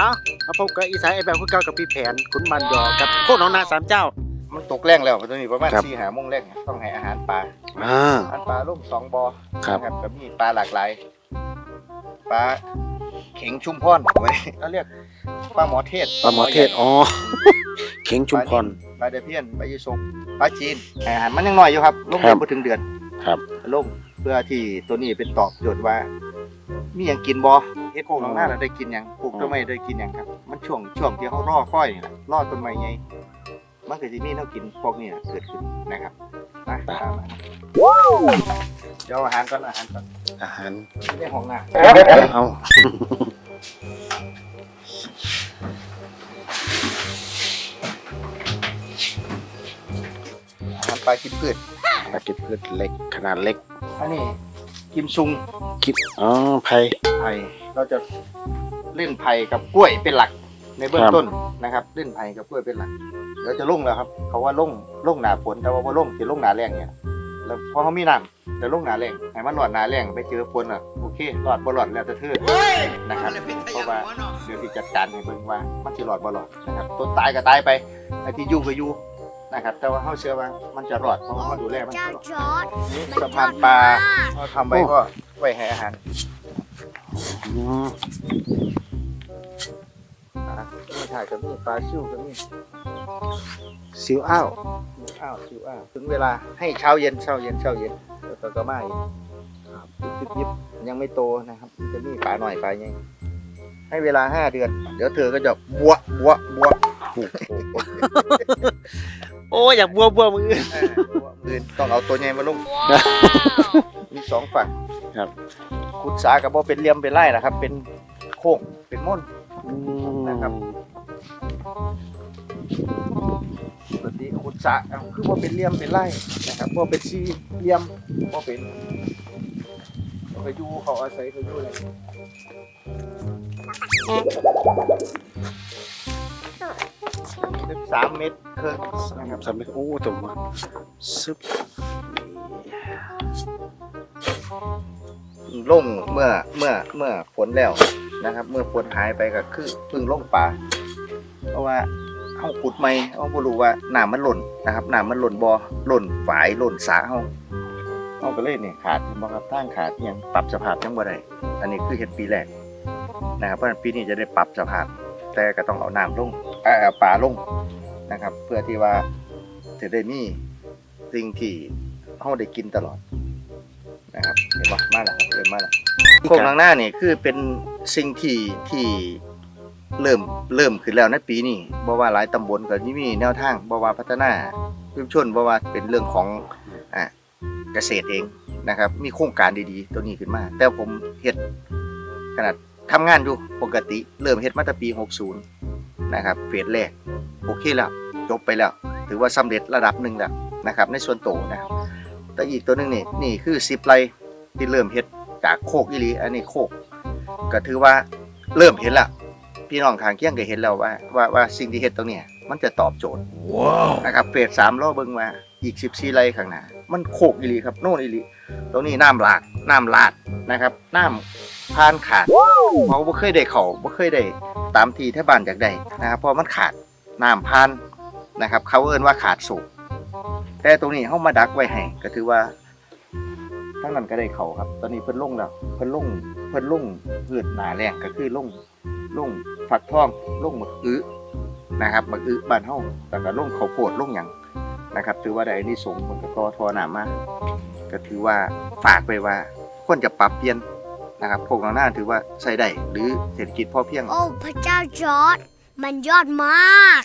เอามาพบกับอีสานไอแบบคุณเก่ากับพี่แผนคุณมันยอกับโคกหน้องนาสามเจ้า มันตกแรงแล้วตอนนี้ประมาณครับ สี่หาโมงแรกต้องให้อาหารปลาอ่า อาหารปลาลุ่มสองบอครับนะก็มีปลาหลากหลายปลาเข็งชุมพรไว้เขาเรียกปลาหมอเทศปลาหมอเทศอ๋อเข็งชุมพร ปลาเดเพียนปลายีสกปลาจีนให้อาหารมันยังน้อยอยู่ครับลงครัเดืบอนบ่ถึงเดือนครับ ลงเพื่อที่ตัวนี้เป็นตอบโจทย์ว่า มีหยังกินบ่เฮ็ดโคกหลังหน้าเราได้กินหยังปลูกต้นไม้ได้กินหยังครับ มันช่วงช่วงที่เขารอค่อยนี่แหละรอต้นไม้ใหญ่มันก็สิมีแนวกินพวกนี้น่ะเกิดขึ้นนะครับไปตามมาเดี๋ยวอาหารก่อนอาหารก่อนอาหารในห้องน้เอาำอาหารปลากินพืชปลากินพืชเล็กขนาดเล็กอันนี้ กิมซุงคิดอ๋อไผ่ ไผ่เราจะเล่นไผ่กับกล้วยเป็นหลักในเบื้องครับต้นนะครับ เล่นไผ่กับกล้วยเป็นหลักเดี๋ยวจะลงแล้วครับ เขาว่าลงลงหนาฝนแต่ว่าพอลงจะลงหนาแรงเนี่ยแล้วพอเขามีน้ำแต่ลงหนาแรงให้มันหลอดหนาแรงไปเจอฝนอะโอเคหลอดบ่หลอดแล้วแต่เธอนะครับเพราะว่าเดี๋ยวที่จัดการให้เบิ่งว่ามันจะหลอดบ่หลอดนะครับต้นตายก็ตายไปไอ้ที่อยู่ก็อยู่ นะครับ แต่ว่าเขาเชื่อว่ามันจะรอดเพราะว่าเขาดูแลมันตเจ้าลอดจอร์ดนี่มันสะยพาอนดปลามากเขาทำไว้ก็ไว้ให้อาหารอืมอะนี่ถ่ายกับนี่ปลาชิวกับนี่ซิวอ้าวอ้าวชิวอ้าวถึงเวลาให้เช้าเย็นเช้าเย็นเช้าเย็นแล้วก็ก็มาอีกครับยิบยิบยังไม่โตนะครับจะมีปลาหน่อยปลาใหญ่ให้เวลาห้าเดือน เดี๋ยวเธอก็จะบวบวบว โอ้อยากบัวบัวมือ เออบัวมือต้องเอาตัวใหญ่มาลงว้าวมีสองฝั่งครับ ขุดสากับบ่เป็นเหลี่ยมเป็นไร่นะครับ เป็นโค้งเป็นม่นอืมนะครับ ปกติขุดสระเอาคือว่าเป็นเหลี่ยมเป็นไร่นะครับว่าเป็นสี่เหลี่ยมว่าเป็นเขาอยู่เขาอาศัยเขาอยู่อะไรลึก สามเมตรครึ่งนะครับสำเร็จโอ้ตัวมาซึบลงเมื่อเมื่อเมื่อฝนแล้วนะครับ เมื่อฝนหายไปก็คือพึ่งลงป่าเพราะว่าเขาขุดไม่เขาบ่รู้ว่าน้ำมันหล่นนะครับน้ำมันหล่นบ่หล่นฝายหล่นสาเขาเขาก็เลยเนี่ยขาดบ่ครับทางขาดยังปรับสภาพยังบ่ได้อันนี้คือเห็ดปีแรกนะครับเพราะฉะนั้นปีนี้จะได้ปรับสภาพ แต่ก็ต้องเอาน้ำลงเอ่อป่าลง นะครับ เพื่อที่ว่าจะได้มีสิ่งที่เขาได้กินตลอดนะครับเห็นปะมาแล้วครับเริ่มมาแล้วโคกหลังหน้านี่คือเป็นสิ่งที่ที่เริ่มเริ่มขึ้นแล้วในปีนี้บ่ว่าหลายตำบลก็มีแนวทางบ่ว่าพัฒนาชุมชนบ่ว่าเป็นเรื่องของอ่าเกษตรเองนะครับ มีโครงการดีๆ ตัวนี้ขึ้นมา แต่ผมเฮ็ดขนาดทำงานอยู่ปกติ เริ่มเฮ็ดมาตั้งปี 60 นะครับเฟสแรก โอเคแล้วจบไปแล้ว ถือว่าสำเร็จระดับหนึ่งแล้วนะครับ ในส่วนโตวนะครับแต่อีกตัวหนึงนี่นี่คือ10ไร่ที่เริ่มเฮ็ดจากโคกอีหลีอันนี้โคก ก็ถือว่าเริ่มเห็นแล้วพี่น้องทางเคียงก็เห็นแล้วว่าว่าว่าสิ่งที่เฮ็ดตรงเนี้ยมันจะตอบโจทย์ว้าวนะครับเฟสสามล้อเบิ่งมาอีกสิบสี่ไร่ข้างหน้ามันโคกอีหลีครับโน่นอีหลีตรงนี้น้ำหลากน้ำลาดนะครับน้ำพานขาดเพราะบ่เคยได้เขาบ่เคยได้ตามที่ที่บ้านอยากได้นะครับเพราะมันขาด น้ำพานนะครับ เขาเอิ้นว่าขาดสูบแต่ตรงนี้เฮามาดักไว้ให้ก็ถือว่าทั้งนั้นก็ได้เขาครับ ตอนนี้เพิ่นลงแล้วเพิ่นลงเพิ่นลงพืชหนาแรงก็คือลงลงฝักทองลงหมกอื้อนะครับหมกอื้อบ้านเฮาแล้วก็ลงเขาวโพดลงหยังนะครับ ถือว่าได้อันนี้สงส์มันก็ต่อทอหนามากก็ถือว่าฝากไปว่าควรจะปรับเปลี่ยนนะครับพวกเราหน้าถือว่าใช้ได้หรือเศรษฐกิจพอเพียง โอ้พระเจ้าจอร์ดมันยอดมาก